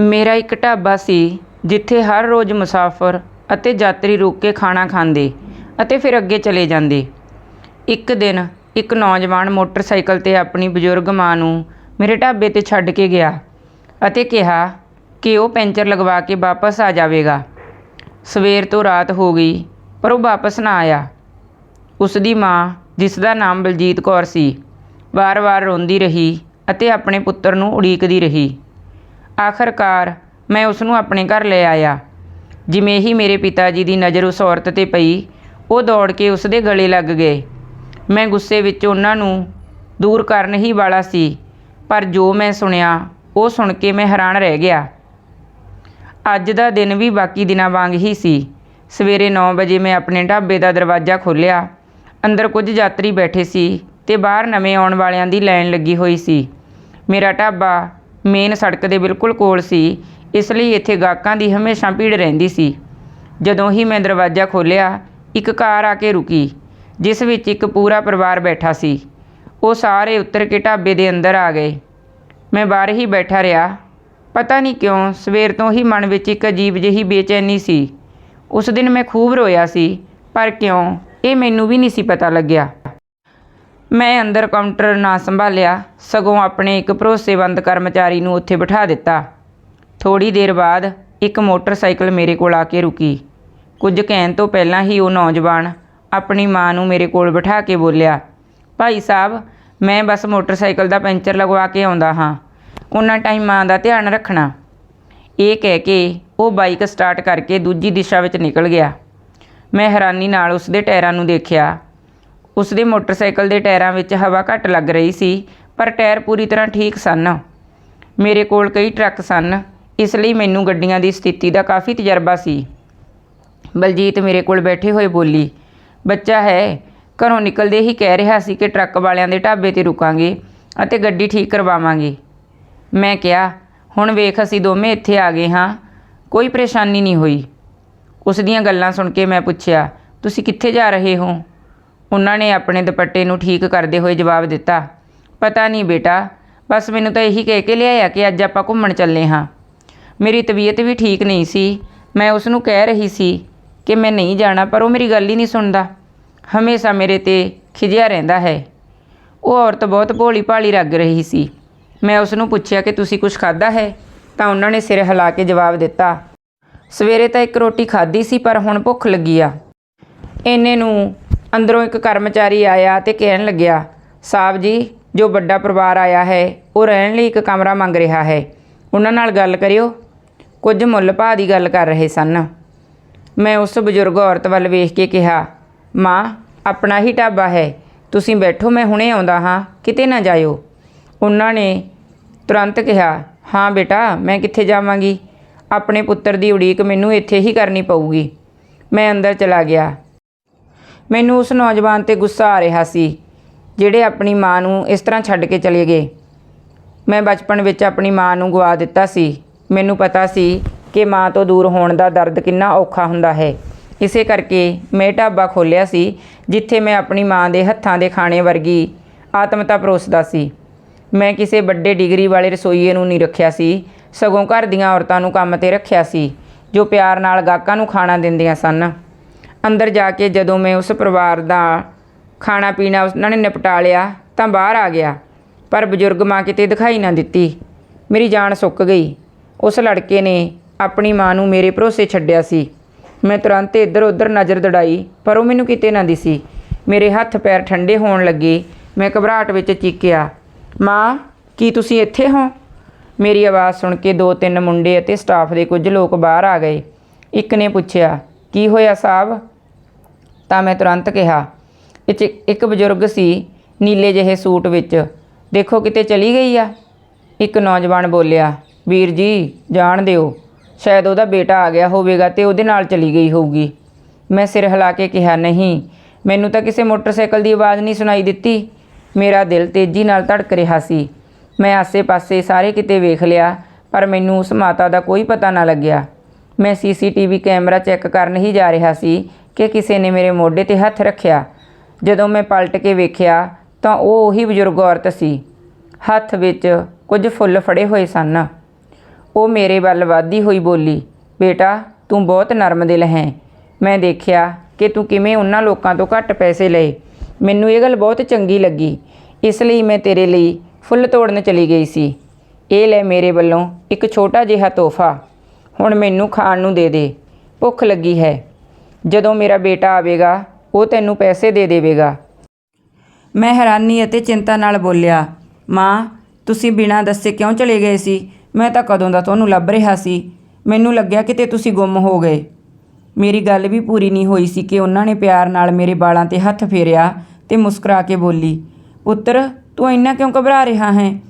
ਮੇਰਾ ਇੱਕ ਢਾਬਾ ਸੀ, ਜਿੱਥੇ ਹਰ ਰੋਜ਼ ਮੁਸਾਫਰ ਅਤੇ ਯਾਤਰੀ ਰੁਕ ਕੇ ਖਾਣਾ ਖਾਂਦੇ ਅਤੇ ਫਿਰ ਅੱਗੇ ਚਲੇ ਜਾਂਦੇ। ਇੱਕ ਦਿਨ ਇੱਕ ਨੌਜਵਾਨ ਮੋਟਰਸਾਈਕਲ 'ਤੇ ਆਪਣੀ ਬਜ਼ੁਰਗ ਮਾਂ ਨੂੰ ਮੇਰੇ ਢਾਬੇ ਤੇ ਛੱਡ ਕੇ ਗਿਆ ਅਤੇ ਕਿਹਾ ਕਿ ਉਹ ਪੈਂਚਰ ਲਗਵਾ ਕੇ ਵਾਪਸ ਆ ਜਾਵੇਗਾ। ਸਵੇਰ ਤੋਂ ਰਾਤ ਹੋ ਗਈ, ਪਰ ਉਹ ਵਾਪਸ ਨਾ ਆਇਆ। ਉਸ ਦੀ ਮਾਂ, ਜਿਸ ਦਾ ਨਾਮ ਬਲਜੀਤ ਕੌਰ ਸੀ, ਵਾਰ-ਵਾਰ ਰੋਂਦੀ ਰਹੀ ਅਤੇ ਆਪਣੇ ਪੁੱਤਰ ਨੂੰ ਉਡੀਕਦੀ ਰਹੀ। ਆਖਰਕਾਰ ਮੈਂ ਉਸ ਨੂੰ ਆਪਣੇ ਘਰ ਲੈ ਆਇਆ। ਜਿਵੇਂ ਹੀ ਮੇਰੇ ਪਿਤਾ ਜੀ ਦੀ ਨਜ਼ਰ ਉਸ ਔਰਤ ਤੇ ਪਈ, ਉਹ ਦੌੜ ਕੇ ਉਸ ਦੇ ਗਲੇ ਲੱਗ ਗਏ। ਮੈਂ ਗੁੱਸੇ ਵਿੱਚ ਉਹਨਾਂ ਨੂੰ ਦੂਰ ਕਰਨ ਹੀ ਵਾਲਾ ਸੀ, ਪਰ ਜੋ ਮੈਂ ਸੁਣਿਆ, ਉਹ ਸੁਣ ਕੇ ਮੈਂ ਹੈਰਾਨ ਰਹਿ ਗਿਆ। ਅੱਜ ਦਾ ਦਿਨ ਵੀ ਬਾਕੀ ਦਿਨਾਂ ਵਾਂਗ ਹੀ ਸੀ। ਸਵੇਰੇ 9 ਵਜੇ ਮੈਂ ਆਪਣੇ ਢਾਬੇ ਦਾ ਦਰਵਾਜ਼ਾ ਖੋਲ੍ਹਿਆ। ਅੰਦਰ ਕੁਝ ਯਾਤਰੀ ਬੈਠੇ ਸੀ ਤੇ ਬਾਹਰ ਨਵੇਂ ਆਉਣ ਵਾਲਿਆਂ ਦੀ ਲਾਈਨ ਲੱਗੀ ਹੋਈ ਸੀ। ਮੇਰਾ ਢਾਬਾ ਮੇਨ ਸੜਕ ਦੇ ਬਿਲਕੁਲ ਕੋਲ ਸੀ, ਇਸ ਲਈ ਇੱਥੇ ਗਾਹਕਾਂ ਦੀ ਹਮੇਸ਼ਾ ਭੀੜ ਰਹਿੰਦੀ ਸੀ। ਜਦੋਂ ਹੀ ਮੈਂ ਦਰਵਾਜ਼ਾ ਖੋਲ੍ਹਿਆ, ਇੱਕ ਕਾਰ ਆ ਕੇ ਰੁਕੀ, ਜਿਸ ਵਿੱਚ ਇੱਕ ਪੂਰਾ ਪਰਿਵਾਰ ਬੈਠਾ ਸੀ। ਉਹ ਸਾਰੇ ਉੱਤਰ ਕੇ ਢਾਬੇ ਦੇ ਅੰਦਰ ਆ ਗਏ। ਮੈਂ ਬਾਹਰ ਹੀ ਬੈਠਾ ਰਿਹਾ। ਪਤਾ ਨਹੀਂ ਕਿਉਂ, ਸਵੇਰ ਤੋਂ ਹੀ ਮਨ ਵਿੱਚ ਇੱਕ ਅਜੀਬ ਜਿਹੀ ਬੇਚੈਨੀ ਸੀ। ਉਸ ਦਿਨ ਮੈਂ ਖੂਬ ਰੋਇਆ ਸੀ, ਪਰ ਕਿਉਂ, ਇਹ ਮੈਨੂੰ ਵੀ ਨਹੀਂ ਸੀ ਪਤਾ ਲੱਗਿਆ। ਮੈਂ ਅੰਦਰ ਕਾਊਂਟਰ ਨਾ ਸੰਭਾਲਿਆ, ਸਗੋਂ ਆਪਣੇ ਇੱਕ ਭਰੋਸੇਮੰਦ ਕਰਮਚਾਰੀ ਨੂੰ ਉੱਥੇ ਬਿਠਾ ਦਿੱਤਾ। ਥੋੜੀ ਦੇਰ ਬਾਅਦ ਇੱਕ ਮੋਟਰਸਾਈਕਲ ਮੇਰੇ ਕੋਲ ਆ ਕੇ ਰੁਕੀ। ਕੁਝ ਕਹਿਣ ਤੋਂ ਪਹਿਲਾਂ ਹੀ ਉਹ ਨੌਜਵਾਨ ਆਪਣੀ ਮਾਂ ਨੂੰ ਮੇਰੇ ਕੋਲ ਬਿਠਾ ਕੇ ਬੋਲਿਆ, ਭਾਈ ਸਾਹਿਬ, ਮੈਂ ਬਸ ਮੋਟਰਸਾਈਕਲ ਦਾ ਪੈਂਚਰ ਲਗਵਾ ਕੇ ਆਉਂਦਾ ਹਾਂ। ਉਹਨਾਂ ਟਾਈਮ ਮਾਂ ਦਾ ਧਿਆਨ ਰੱਖਣਾ। ਇਹ ਕਹਿ ਕੇ ਉਹ ਬਾਈਕ ਸਟਾਰਟ ਕਰਕੇ ਦੂਜੀ ਦਿਸ਼ਾ ਵਿੱਚ ਨਿਕਲ ਗਿਆ। ਮੈਂ ਹੈਰਾਨੀ ਨਾਲ ਉਸ ਦੇ ਟਾਇਰਾਂ ਨੂੰ ਦੇਖਿਆ। ਉਸ ਦੇ ਮੋਟਰਸਾਈਕਲ ਦੇ ਟਾਇਰਾਂ ਵਿੱਚ ਹਵਾ ਘੱਟ ਲੱਗ ਰਹੀ ਸੀ, ਪਰ ਟਾਇਰ ਪੂਰੀ ਤਰ੍ਹਾਂ ਠੀਕ ਸਨ। ਮੇਰੇ ਕੋਲ ਕਈ ਟਰੱਕ ਸਨ। ਇਸ ਲਈ ਮੈਨੂੰ ਗੱਡੀਆਂ ਦੀ ਸਥਿਤੀ ਦਾ ਕਾਫੀ ਤਜਰਬਾ ਸੀ। ਬਲਜੀਤ ਮੇਰੇ ਕੋਲ ਬੈਠੇ ਹੋਏ ਬੋਲੀ, ਬੱਚਾ ਹੈ, ਘਰੋਂ ਨਿਕਲਦੇ ਹੀ ਕਹਿ ਰਿਹਾ ਸੀ ਕਿ ਟਰੱਕ ਵਾਲਿਆਂ ਦੇ ਢਾਬੇ ਤੇ ਰੁਕਾਂਗੇ ਅਤੇ ਗੱਡੀ ਠੀਕ ਕਰਵਾਵਾਂਗੇ। ਮੈਂ ਕਿਹਾ, ਹੁਣ ਵੇਖ, ਅਸੀਂ ਦੋਵੇਂ ਇੱਥੇ ਆ ਗਏ ਹਾਂ। ਕੋਈ ਪਰੇਸ਼ਾਨੀ ਨਹੀਂ ਹੋਈ। ਉਸ ਦੀਆਂ ਗੱਲਾਂ ਸੁਣ ਕੇ ਮੈਂ ਪੁੱਛਿਆ, ਤੁਸੀਂ ਕਿੱਥੇ ਜਾ ਰਹੇ ਹੋ? ਉਹਨਾਂ ਨੇ ਆਪਣੇ ਦੁਪੱਟੇ ਨੂੰ ਠੀਕ ਕਰਦੇ ਹੋਏ ਜਵਾਬ ਦਿੱਤਾ, ਪਤਾ ਨਹੀਂ ਬੇਟਾ, ਬਸ ਮੈਨੂੰ ਤਾਂ ਇਹੀ ਕਹਿ ਕੇ ਲਿਆਇਆ ਕਿ ਅੱਜ ਆਪਾਂ ਘੁੰਮਣ ਚੱਲੇ ਹਾਂ। ਮੇਰੀ ਤਬੀਅਤ ਵੀ ਠੀਕ ਨਹੀਂ ਸੀ, ਮੈਂ ਉਸ ਨੂੰ ਕਹਿ ਰਹੀ ਸੀ ਕਿ ਮੈਂ ਨਹੀਂ ਜਾਣਾ, ਪਰ ਉਹ ਮੇਰੀ ਗੱਲ ਹੀ ਨਹੀਂ ਸੁਣਦਾ। ਹਮੇਸ਼ਾ ਮੇਰੇ ਤੇ ਖਿਜਿਆ ਰਹਿੰਦਾ ਹੈ। ਉਹ ਔਰਤ ਬਹੁਤ ਭੋਲੀ ਭਾਲੀ ਲੱਗ ਰਹੀ ਸੀ। ਮੈਂ ਉਸ ਨੂੰ ਪੁੱਛਿਆ ਕਿ ਤੁਸੀਂ ਕੁਝ ਖਾਧਾ ਹੈ? ਤਾਂ ਉਹਨਾਂ ਨੇ ਸਿਰ ਹਿਲਾ ਕੇ ਜਵਾਬ ਦਿੱਤਾ, ਸਵੇਰੇ ਤਾਂ ਇੱਕ ਰੋਟੀ ਖਾਧੀ ਸੀ, ਪਰ ਹੁਣ ਭੁੱਖ ਲੱਗੀ ਆ। ਇੰਨੇ ਨੂੰ ਅੰਦਰੋਂ ਇੱਕ ਕਰਮਚਾਰੀ ਆਇਆ ਤੇ ਕਹਿਣ ਲੱਗਿਆ ਸਾਹਿਬ ਜੀ, ਜੋ ਵੱਡਾ ਪਰਿਵਾਰ ਆਇਆ ਹੈ, ਉਹ ਰਹਿਣ ਲਈ ਇੱਕ ਕਮਰਾ ਮੰਗ ਰਿਹਾ ਹੈ। ਉਹਨਾਂ ਨਾਲ ਗੱਲ ਕਰਿਓ। ਕੁਝ ਮੁੱਲ ਭਾਅ ਦੀ ਗੱਲ ਕਰ ਰਹੇ ਸਨ। ਮੈਂ ਉਸ ਬਜ਼ੁਰਗ ਔਰਤ ਵੱਲ ਵੇਖ ਕੇ ਕਿਹਾ, ਮਾਂ, ਆਪਣਾ ਹੀ ਢਾਬਾ ਹੈ। ਤੁਸੀਂ ਬੈਠੋ, ਮੈਂ ਹੁਣੇ ਆਉਂਦਾ ਹਾਂ। ਕਿਤੇ ਨਾ ਜਾਇਓ। ਉਹਨਾਂ ਨੇ ਤੁਰੰਤ ਕਿਹਾ, ਹਾਂ ਬੇਟਾ, ਮੈਂ ਕਿੱਥੇ ਜਾਵਾਂਗੀ? ਆਪਣੇ ਪੁੱਤਰ ਦੀ ਉਡੀਕ ਮੈਨੂੰ ਇੱਥੇ ਹੀ ਕਰਨੀ ਪਊਗੀ। ਮੈਂ ਅੰਦਰ ਚਲਾ ਗਿਆ। ਮੈਨੂੰ ਉਸ ਨੌਜਵਾਨ ਤੇ ਗੁੱਸਾ ਆ ਰਿਹਾ ਸੀ, ਜਿਹੜੇ ਆਪਣੀ ਮਾਂ ਨੂੰ ਇਸ ਤਰ੍ਹਾਂ ਛੱਡ ਕੇ ਚਲੇ ਗਏ। ਮੈਂ ਬਚਪਨ ਵਿੱਚ ਆਪਣੀ ਮਾਂ ਨੂੰ ਗਵਾ ਦਿੱਤਾ ਸੀ। ਮੈਨੂੰ ਪਤਾ ਸੀ ਕਿ ਮਾਂ ਤੋਂ ਦੂਰ ਹੋਣ ਦਾ ਦਰਦ ਕਿੰਨਾ ਔਖਾ ਹੁੰਦਾ ਹੈ। ਇਸੇ ਕਰਕੇ ਮੈਂ ਢਾਬਾ ਖੋਲ੍ਹਿਆ ਸੀ, ਜਿੱਥੇ ਮੈਂ ਆਪਣੀ ਮਾਂ ਦੇ ਹੱਥਾਂ ਦੇ ਖਾਣੇ ਵਰਗੀ ਆਤਮਤਾ ਪਰੋਸਦਾ ਸੀ। ਮੈਂ ਕਿਸੇ ਵੱਡੇ ਡਿਗਰੀ ਵਾਲੇ ਰਸੋਈਏ ਨੂੰ ਨਹੀਂ ਰੱਖਿਆ ਸੀ, ਸਗੋਂ ਘਰ ਦੀਆਂ ਔਰਤਾਂ ਨੂੰ ਕੰਮ ਤੇ ਰੱਖਿਆ ਸੀ, ਜੋ ਪਿਆਰ ਨਾਲ ਗਾਹਕਾਂ ਨੂੰ ਖਾਣਾ ਦਿੰਦੀਆਂ ਸਨ। ਅੰਦਰ ਜਾ ਕੇ ਜਦੋਂ ਮੈਂ ਉਸ ਪਰਿਵਾਰ ਦਾ ਖਾਣਾ ਪੀਣਾ ਉਹਨਾਂ ਨੇ ਨਿਪਟਾ ਲਿਆ ਤਾਂ ਬਾਹਰ ਆ ਗਿਆ। ਪਰ ਬਜ਼ੁਰਗ ਮਾਂ ਕਿਤੇ ਦਿਖਾਈ ਨਾ ਦਿੱਤੀ। ਮੇਰੀ ਜਾਨ ਸੁੱਕ ਗਈ। ਉਸ ਲੜਕੇ ਨੇ ਆਪਣੀ ਮਾਂ ਨੂੰ ਮੇਰੇ ਭਰੋਸੇ ਛੱਡਿਆ ਸੀ। ਮੈਂ ਤੁਰੰਤ ਇੱਧਰ ਉੱਧਰ ਨਜ਼ਰ ਦੜਾਈ, ਪਰ ਉਹ ਮੈਨੂੰ ਕਿਤੇ ਨਾ ਦਿਸੀ। ਮੇਰੇ ਹੱਥ ਪੈਰ ਠੰਡੇ ਹੋਣ ਲੱਗੇ। ਮੈਂ ਘਬਰਾਹਟ ਵਿੱਚ ਚੀਕਿਆ, ਮਾਂ, ਕੀ ਤੁਸੀਂ ਇੱਥੇ ਹੋ? ਮੇਰੀ ਆਵਾਜ਼ ਸੁਣ ਕੇ ਦੋ ਤਿੰਨ ਮੁੰਡੇ ਅਤੇ ਸਟਾਫ ਦੇ ਕੁਝ ਲੋਕ ਬਾਹਰ ਆ ਗਏ। ਇੱਕ ਨੇ ਪੁੱਛਿਆ, ਕੀ ਹੋਇਆ ਸਾਹਿਬ? ਤਾਂ ਮੈਂ ਤੁਰੰਤ ਕਿਹਾ ਇੱਕ ਬਜ਼ੁਰਗ ਸੀ ਨੀਲੇ ਜਿਹੇ ਸੂਟ ਵਿੱਚ। ਦੇਖੋ ਕਿਤੇ ਚਲੀ ਗਈ ਆ? ਇੱਕ ਨੌਜਵਾਨ ਬੋਲਿਆ, ਵੀਰ ਜੀ, ਜਾਣ ਦਿਓ। ਸ਼ਾਇਦ ਉਹਦਾ ਬੇਟਾ ਆ ਗਿਆ ਹੋਵੇਗਾ ਤੇ ਉਹਦੇ ਨਾਲ ਚਲੀ ਗਈ ਹੋਊਗੀ। ਮੈਂ ਸਿਰ ਹਿਲਾ ਕੇ ਕਿਹਾ, ਨਹੀਂ, ਮੈਨੂੰ ਤਾਂ ਕਿਸੇ ਮੋਟਰਸਾਈਕਲ ਦੀ ਆਵਾਜ਼ ਨਹੀਂ ਸੁਣਾਈ ਦਿੱਤੀ। ਮੇਰਾ ਦਿਲ ਤੇਜ਼ੀ ਨਾਲ ਧੜਕ ਰਿਹਾ ਸੀ। ਮੈਂ ਆਸੇ-ਪਾਸੇ ਸਾਰੇ ਕਿਤੇ ਵੇਖ ਲਿਆ, ਪਰ ਮੈਨੂੰ ਉਸ ਮਾਤਾ ਦਾ ਕੋਈ ਪਤਾ ਨਾ ਲੱਗਿਆ। ਮੈਂ ਸੀਸੀਟੀਵੀ ਕੈਮਰਾ ਚੈੱਕ ਕਰਨ ਹੀ ਜਾ ਰਿਹਾ ਸੀ ਕਿ ਕਿਸੇ ਨੇ ਮੇਰੇ ਮੋਢੇ ਤੇ ਹੱਥ ਰੱਖਿਆ। ਜਦੋਂ ਮੈਂ ਪਲਟ ਕੇ ਵੇਖਿਆ ਤਾਂ ਉਹ ਉਹੀ ਬਜ਼ੁਰਗ ਔਰਤ ਸੀ। ਹੱਥ ਵਿੱਚ ਕੁਝ ਫੁੱਲ ਫੜੇ ਹੋਏ ਸਨ। ਉਹ ਮੇਰੇ ਵੱਲ ਵੱਧਦੀ ਹੋਈ ਬੋਲੀ, ਬੇਟਾ, ਤੂੰ ਬਹੁਤ ਨਰਮ ਦਿਲ ਹੈ। ਮੈਂ ਦੇਖਿਆ ਕਿ ਤੂੰ ਕਿਵੇਂ ਉਹਨਾਂ ਲੋਕਾਂ ਤੋਂ ਘੱਟ ਪੈਸੇ ਲਏ। ਮੈਨੂੰ ਇਹ ਗੱਲ ਬਹੁਤ ਚੰਗੀ ਲੱਗੀ। ਇਸ ਲਈ ਮੈਂ ਤੇਰੇ ਲਈ ਫੁੱਲ ਤੋੜਨ ਚਲੀ ਗਈ ਸੀ। ਇਹ ਲੈ ਮੇਰੇ ਵੱਲੋਂ ਇੱਕ ਛੋਟਾ ਜਿਹਾ ਤੋਹਫਾ। ਹੁਣ ਮੈਨੂੰ ਖਾਣ ਨੂੰ ਦੇ ਦੇ। ਭੁੱਖ ਲੱਗੀ ਹੈ। ਜਦੋਂ ਮੇਰਾ ਬੇਟਾ ਆਵੇਗਾ, ਉਹ ਤੈਨੂੰ ਪੈਸੇ ਦੇ ਦੇਵੇਗਾ। ਮੈਂ ਹੈਰਾਨੀ ਅਤੇ ਚਿੰਤਾ ਨਾਲ ਬੋਲਿਆ, ਮਾਂ, ਤੁਸੀਂ ਬਿਨਾਂ ਦੱਸੇ ਕਿਉਂ ਚਲੇ ਗਏ ਸੀ? ਮੈਂ ਤਾਂ ਕਦੋਂ ਦਾ ਤੁਹਾਨੂੰ ਲੱਭ ਰਿਹਾ ਸੀ। ਮੈਨੂੰ ਲੱਗਿਆ ਕਿਤੇ ਤੁਸੀਂ ਗੁੰਮ ਹੋ ਗਏ। ਮੇਰੀ ਗੱਲ ਵੀ ਪੂਰੀ ਨਹੀਂ ਹੋਈ ਸੀ ਕਿ ਉਹਨਾਂ ਨੇ ਪਿਆਰ ਨਾਲ ਮੇਰੇ ਬਾਲਾਂ ਤੇ ਹੱਥ ਫੇਰਿਆ ਤੇ ਮੁਸਕਰਾ ਕੇ ਬੋਲੀ, ਪੁੱਤਰ, ਤੂੰ ਇੰਨਾ ਕਿਉਂ ਘਬਰਾ ਰਿਹਾ ਹੈ?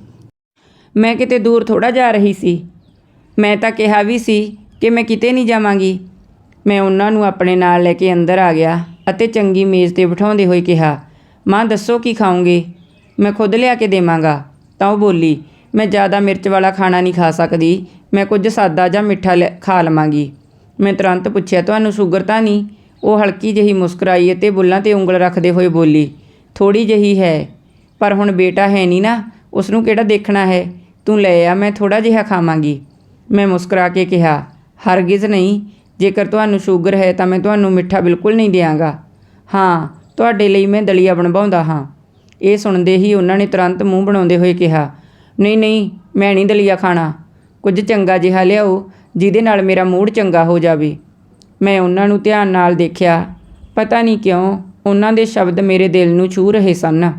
ਮੈਂ ਕਿਤੇ ਦੂਰ ਥੋੜਾ ਜਾ ਰਹੀ ਸੀ। ਮੈਂ ਤਾਂ ਕਿਹਾ ਵੀ ਸੀ ਕਿ ਮੈਂ ਕਿਤੇ ਨਹੀਂ ਜਾਵਾਂਗੀ। ਮੈਂ ਉਹਨਾਂ ਨੂੰ ਆਪਣੇ ਨਾਲ ਲੈ ਕੇ ਅੰਦਰ ਆ ਗਿਆ ਅਤੇ ਚੰਗੀ ਮੇਜ਼ ਤੇ ਬਿਠਾਉਂਦੇ ਹੋਏ ਕਿਹਾ, ਮਾਂ, ਦੱਸੋ ਕੀ ਖਾਓਗੇ? ਮੈਂ ਖੁਦ ਲਿਆ ਕੇ ਦੇਵਾਂਗਾ। ਤਾਂ ਉਹ ਬੋਲੀ, ਮੈਂ ਜ਼ਿਆਦਾ ਮਿਰਚ ਵਾਲਾ ਖਾਣਾ ਨਹੀਂ ਖਾ ਸਕਦੀ, ਮੈਂ ਕੁਝ ਸਾਦਾ ਜਾਂ ਮਿੱਠਾ ਲੈ- ਖਾ ਲਵਾਂਗੀ। ਮੈਂ ਤੁਰੰਤ ਪੁੱਛਿਆ, ਤੁਹਾਨੂੰ ਸ਼ੂਗਰ ਤਾਂ ਨਹੀਂ? ਉਹ ਹਲਕੀ ਜਿਹੀ ਮੁਸਕਰਾਈ ਅਤੇ ਬੁੱਲਾਂ ਤੇ ਉਂਗਲ ਰੱਖਦੇ ਹੋਏ ਬੋਲੀ ਥੋੜੀ ਜਿਹੀ ਹੈ, ਪਰ ਹੁਣ ਬੇਟਾ ਹੈ ਨਹੀਂ ਨਾ ਉਸ ਨੂੰ ਕਿਹੜਾ ਦੇਖਣਾ ਹੈ? ਤੂੰ ਲੈ ਆ, ਮੈਂ ਥੋੜਾ ਜਿਹਾ ਖਾਵਾਂਗੀ। ਮੈਂ ਮੁਸਕਰਾ ਕੇ ਕਿਹਾ, ਹਰਗਿਜ਼ ਨਹੀਂ ਜੇਕਰ ਤੁਹਾਨੂੰ ਸ਼ੂਗਰ ਹੈ ਤਾਂ ਮੈਂ ਤੁਹਾਨੂੰ ਮਿੱਠਾ ਬਿਲਕੁਲ ਨਹੀਂ ਦਿਆਂਗਾ। ਹਾਂ, ਤੁਹਾਡੇ ਲਈ ਮੈਂ ਦਲੀਆ ਬਣਵਾਉਂਦਾ ਹਾਂ। ਇਹ ਸੁਣਦੇ ਹੀ ਉਹਨਾਂ ਨੇ ਤੁਰੰਤ ਮੂੰਹ ਬਣਾਉਂਦੇ ਹੋਏ ਕਿਹਾ, ਨਹੀਂ ਨਹੀਂ, ਮੈਂ ਨਹੀਂ ਦਲੀਆ ਖਾਣਾ। ਕੁਝ ਚੰਗਾ ਜਿਹਾ ਲਿਆਓ, ਜਿਹਦੇ ਨਾਲ ਮੇਰਾ ਮੂਡ ਚੰਗਾ ਹੋ ਜਾਵੇ। ਮੈਂ ਉਹਨਾਂ ਨੂੰ ਧਿਆਨ ਨਾਲ ਦੇਖਿਆ। ਪਤਾ ਨਹੀਂ ਕਿਉਂ ਉਹਨਾਂ ਦੇ ਸ਼ਬਦ ਮੇਰੇ ਦਿਲ ਨੂੰ ਛੂ ਰਹੇ ਸਨ।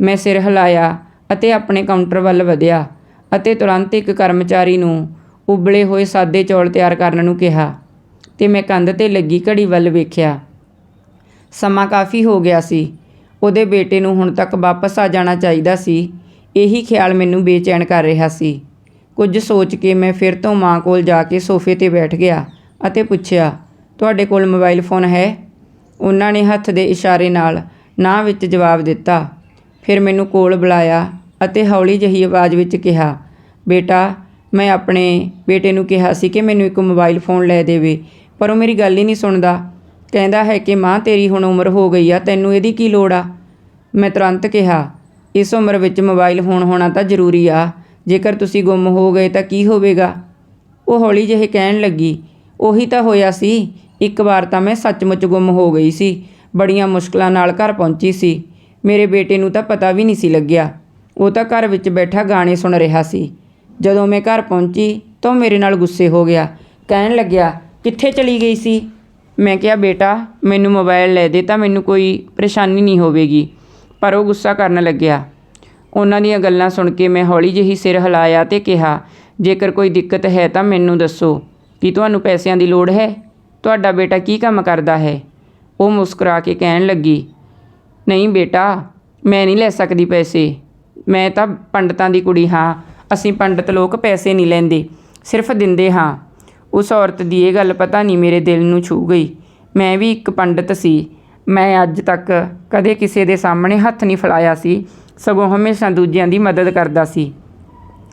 ਮੈਂ ਸਿਰ ਹਿਲਾਇਆ ਅਤੇ ਆਪਣੇ ਕਾਊਂਟਰ ਵੱਲ ਵਧਿਆ ਅਤੇ ਤੁਰੰਤ ਇੱਕ ਕਰਮਚਾਰੀ ਨੂੰ ਉਬਲੇ ਹੋਏ ਸਾਦੇ ਚੌਲ ਤਿਆਰ ਕਰਨ ਨੂੰ ਕਿਹਾ ਤੇ ਮੈਂ ਕੰਧ ਤੇ ਲੱਗੀ ਘੜੀ ਵੱਲ ਵੇਖਿਆ। ਸਮਾਂ ਕਾਫੀ ਹੋ ਗਿਆ ਸੀ। ਉਹਦੇ ਬੇਟੇ ਨੂੰ ਹੁਣ ਤੱਕ ਵਾਪਸ ਆ ਜਾਣਾ ਚਾਹੀਦਾ ਸੀ। ਇਹੀ ਖਿਆਲ ਮੈਨੂੰ ਬੇਚੈਨ ਕਰ ਰਿਹਾ ਸੀ। ਕੁਝ ਸੋਚ ਕੇ ਮੈਂ ਫਿਰ ਤੋਂ ਮਾਂ ਕੋਲ ਜਾ ਕੇ ਸੋਫੇ ਤੇ ਬੈਠ ਗਿਆ ਅਤੇ ਪੁੱਛਿਆ, ਤੁਹਾਡੇ ਕੋਲ ਮੋਬਾਈਲ ਫੋਨ ਹੈ? ਉਹਨਾਂ ਨੇ ਹੱਥ ਦੇ ਇਸ਼ਾਰੇ ਨਾਲ ਨਾ ਵਿੱਚ ਜਵਾਬ ਦਿੱਤਾ। ਫਿਰ ਮੈਨੂੰ ਕੋਲ ਬੁਲਾਇਆ ਅਤੇ ਹੌਲੀ ਜਿਹੀ ਆਵਾਜ਼ ਵਿੱਚ ਕਿਹਾ, ਬੇਟਾ, ਮੈਂ ਆਪਣੇ ਬੇਟੇ ਨੂੰ ਕਿਹਾ ਸੀ ਕਿ ਮੈਨੂੰ ਇੱਕ ਮੋਬਾਈਲ ਫੋਨ ਲੈ ਦੇਵੇ। ਪਰ ਉਹ ਮੇਰੀ ਗੱਲ ਹੀ ਨਹੀਂ ਸੁਣਦਾ। ਕਹਿੰਦਾ ਹੈ ਕਿ ਮਾਂ ਤੇਰੀ ਹੁਣ ਉਮਰ ਹੋ ਗਈ ਆ, ਤੈਨੂੰ ਇਹਦੀ ਕੀ ਲੋੜ ਆ? ਮੈਂ ਤੁਰੰਤ ਕਿਹਾ, ਇਸ ਉਮਰ ਵਿੱਚ ਮੋਬਾਈਲ ਫੋਨ ਹੋਣਾ ਤਾਂ ਜ਼ਰੂਰੀ ਆ। ਜੇਕਰ ਤੁਸੀਂ ਗੁੰਮ ਹੋ ਗਏ ਤਾਂ ਕੀ ਹੋਵੇਗਾ? ਉਹ ਹੌਲੀ ਜਿਹੇ ਕਹਿਣ ਲੱਗੀ, ਉਹੀ ਤਾਂ ਹੋਇਆ ਸੀ। ਇੱਕ ਵਾਰ ਤਾਂ ਮੈਂ ਸੱਚਮੁੱਚ ਗੁੰਮ ਹੋ ਗਈ ਸੀ। ਬੜੀਆਂ ਮੁਸ਼ਕਲਾਂ ਨਾਲ ਘਰ ਪਹੁੰਚੀ ਸੀ। ਮੇਰੇ ਬੇਟੇ ਨੂੰ ਤਾਂ ਪਤਾ ਵੀ ਨਹੀਂ ਸੀ ਲੱਗਿਆ। ਉਹ ਤਾਂ ਘਰ ਵਿੱਚ ਬੈਠਾ ਗਾਣੇ ਸੁਣ ਰਿਹਾ ਸੀ। ਜਦੋਂ ਮੈਂ ਘਰ ਪਹੁੰਚੀ ਤਾਂ ਉਹ ਮੇਰੇ ਨਾਲ ਗੁੱਸੇ ਹੋ ਗਿਆ। ਕਹਿਣ ਲੱਗਿਆ ਕਿੱਥੇ ਚਲੀ ਗਈ ਸੀ? ਮੈਂ ਕਿਹਾ, ਬੇਟਾ, ਮੈਨੂੰ ਮੋਬਾਈਲ ਲੈ ਦੇ ਤਾਂ ਮੈਨੂੰ ਕੋਈ ਪਰੇਸ਼ਾਨੀ ਨਹੀਂ ਹੋਵੇਗੀ। ਪਰ ਉਹ ਗੁੱਸਾ ਕਰਨ ਲੱਗਿਆ। ਉਹਨਾਂ ਦੀਆਂ ਗੱਲਾਂ ਸੁਣ ਕੇ ਮੈਂ ਹੌਲੀ ਜਿਹੀ ਸਿਰ ਹਿਲਾਇਆ ਤੇ ਕਿਹਾ, ਜੇਕਰ ਕੋਈ ਦਿੱਕਤ ਹੈ ਤਾਂ ਮੈਨੂੰ ਦੱਸੋ। ਕੀ ਤੁਹਾਨੂੰ ਪੈਸਿਆਂ ਦੀ ਲੋੜ ਹੈ? ਤੁਹਾਡਾ ਬੇਟਾ ਕੀ ਕੰਮ ਕਰਦਾ ਹੈ? ਉਹ ਮੁਸਕਰਾ ਕੇ ਕਹਿਣ ਲੱਗੀ, ਨਹੀਂ ਬੇਟਾ, ਮੈਂ ਨਹੀਂ ਲੈ ਸਕਦੀ ਪੈਸੇ। ਮੈਂ ਤਾਂ ਪੰਡਤਾਂ ਦੀ ਕੁੜੀ ਹਾਂ। ਅਸੀਂ ਪੰਡਤ ਲੋਕ ਪੈਸੇ ਨਹੀਂ ਲੈਂਦੇ। ਸਿਰਫ ਦਿੰਦੇ ਹਾਂ। ਉਸ ਔਰਤ ਦੀ ਇਹ ਗੱਲ ਪਤਾ ਨਹੀਂ ਮੇਰੇ ਦਿਲ ਨੂੰ ਛੂ ਗਈ। ਮੈਂ ਵੀ ਇੱਕ ਪੰਡਤ ਸੀ। ਮੈਂ ਅੱਜ ਤੱਕ ਕਦੇ ਕਿਸੇ ਦੇ ਸਾਹਮਣੇ ਹੱਥ ਨਹੀਂ ਫੈਲਾਇਆ ਸੀ। ਸਗੋਂ ਹਮੇਸ਼ਾ ਦੂਜਿਆਂ ਦੀ ਮਦਦ ਕਰਦਾ ਸੀ।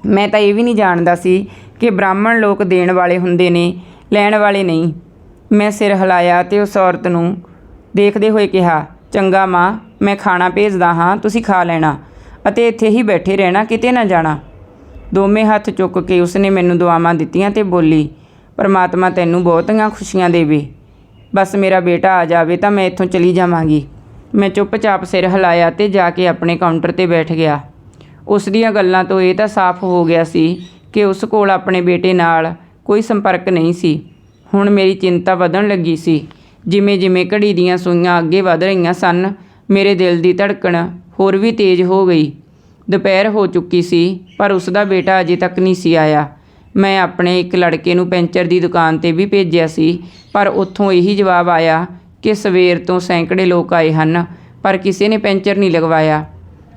ਮੈਂ ਤਾਂ ਇਹ ਵੀ ਨਹੀਂ ਜਾਣਦਾ ਸੀ ਕਿ ਬ੍ਰਾਹਮਣ ਲੋਕ ਦੇਣ ਵਾਲੇ ਹੁੰਦੇ ਨੇ, ਲੈਣ ਵਾਲੇ ਨਹੀਂ। ਮੈਂ ਸਿਰ ਹਿਲਾਇਆ ਤੇ ਉਸ ਔਰਤ ਨੂੰ ਦੇਖਦੇ ਹੋਏ ਕਿਹਾ, ਚੰਗਾ ਮਾਂ, ਮੈਂ ਖਾਣਾ ਭੇਜਦਾ ਹਾਂ, ਤੁਸੀਂ ਖਾ ਲੈਣਾ ਅਤੇ ਇੱਥੇ ਹੀ ਬੈਠੇ ਰਹਿਣਾ, ਕਿਤੇ ਨਾ ਜਾਣਾ। ਦੋਵੇਂ ਹੱਥ ਚੁੱਕ ਕੇ ਉਸਨੇ ਮੈਨੂੰ ਦੁਆਵਾਂ ਦਿੱਤੀਆਂ ਤੇ ਬੋਲੀ ਪਰਮਾਤਮਾ ਤੈਨੂੰ ਬਹੁਤੀਆਂ ਖੁਸ਼ੀਆਂ ਦੇਵੇ। ਬਸ ਮੇਰਾ ਬੇਟਾ ਆ ਜਾਵੇ ਤਾਂ ਮੈਂ ਇੱਥੋਂ ਚਲੀ ਜਾਵਾਂਗੀ। ਮੈਂ ਚੁੱਪਚਾਪ ਸਿਰ ਹਿਲਾਇਆ ਤੇ ਜਾ ਕੇ ਆਪਣੇ ਕਾਊਂਟਰ ਤੇ ਬੈਠ ਗਿਆ। ਉਸ ਦੀਆਂ ਗੱਲਾਂ ਤੋਂ ਇਹ ਤਾਂ ਸਾਫ਼ ਹੋ ਗਿਆ ਸੀ ਕਿ ਉਸ ਕੋਲ ਆਪਣੇ ਬੇਟੇ ਨਾਲ ਕੋਈ ਸੰਪਰਕ ਨਹੀਂ ਸੀ। ਹੁਣ ਮੇਰੀ ਚਿੰਤਾ ਵਧਣ ਲੱਗੀ ਸੀ। ਜਿਵੇਂ ਜਿਵੇਂ ਘੜੀ ਦੀਆਂ ਸੂਈਆਂ ਅੱਗੇ ਵਧ ਰਹੀਆਂ ਸਨ, ਮੇਰੇ ਦਿਲ ਦੀ ਧੜਕਣ ਹੋਰ ਵੀ ਤੇਜ਼ ਹੋ ਗਈ। ਦੁਪਹਿਰ ਹੋ ਚੁੱਕੀ ਸੀ, ਪਰ ਉਸ ਦਾ ਬੇਟਾ ਅਜੇ ਤੱਕ ਨਹੀਂ ਸੀ ਆਇਆ। ਮੈਂ ਆਪਣੇ ਇੱਕ ਲੜਕੇ ਨੂੰ ਪੈਂਚਰ ਦੀ ਦੁਕਾਨ ਤੇ ਵੀ ਭੇਜਿਆ ਸੀ, ਪਰ ਉੱਥੋਂ ਇਹੀ ਜਵਾਬ ਆਇਆ ਕਿ ਸਵੇਰ ਤੋਂ ਸੈਂਕੜੇ ਲੋਕ ਆਏ ਹਨ, ਪਰ ਕਿਸੇ ਨੇ ਪੈਂਚਰ ਨਹੀਂ ਲਗਵਾਇਆ।